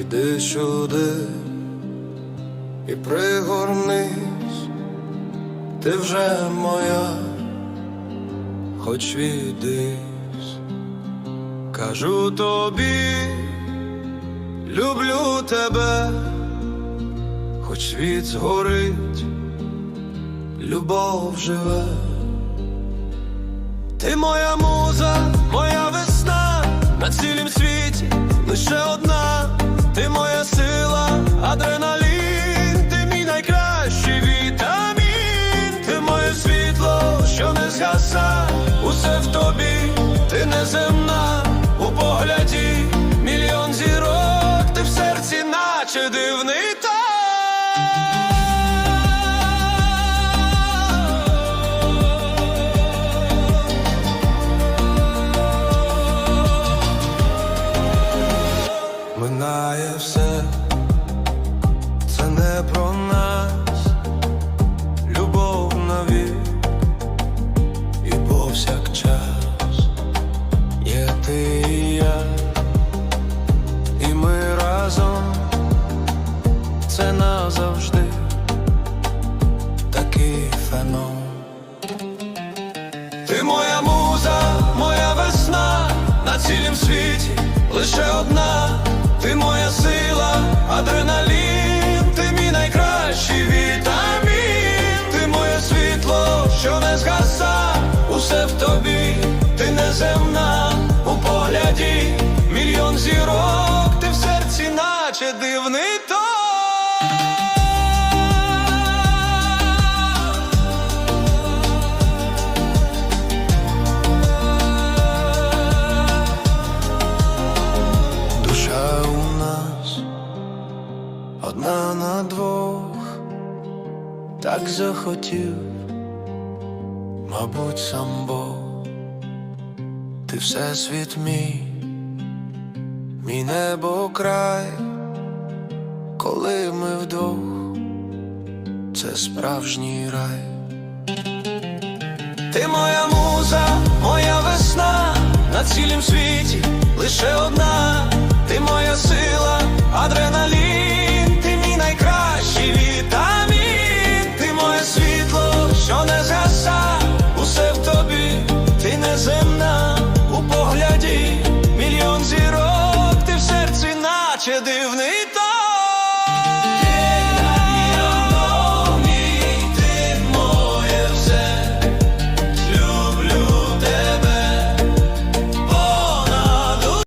Іди сюди і пригорнись, ти вже моя, хоч відись, кажу тобі, люблю тебе, хоч світ згорить, любов живе. Ти моя муза, Минає все, це не про нас, любов навік і повсякчас є ти і я, і ми разом, це назавжди. Такий феномен. Ти моя муза, моя весна. На цілім світі лише одна, ти моя сила, адреналін, ти мій найкращий вітамін, ти моє світло, що не згаса, усе в тобі, ти неземна у погляді, мільйон зірок, ти в серці, наче дивний тон. Одна на двох, так захотів, мабуть, сам Бог, ти всесвіт мій, мій небо край, коли ми вдвох, це справжній рай. Ти моя муза, моя весна. На цілім світі лише одна, ти моя сила,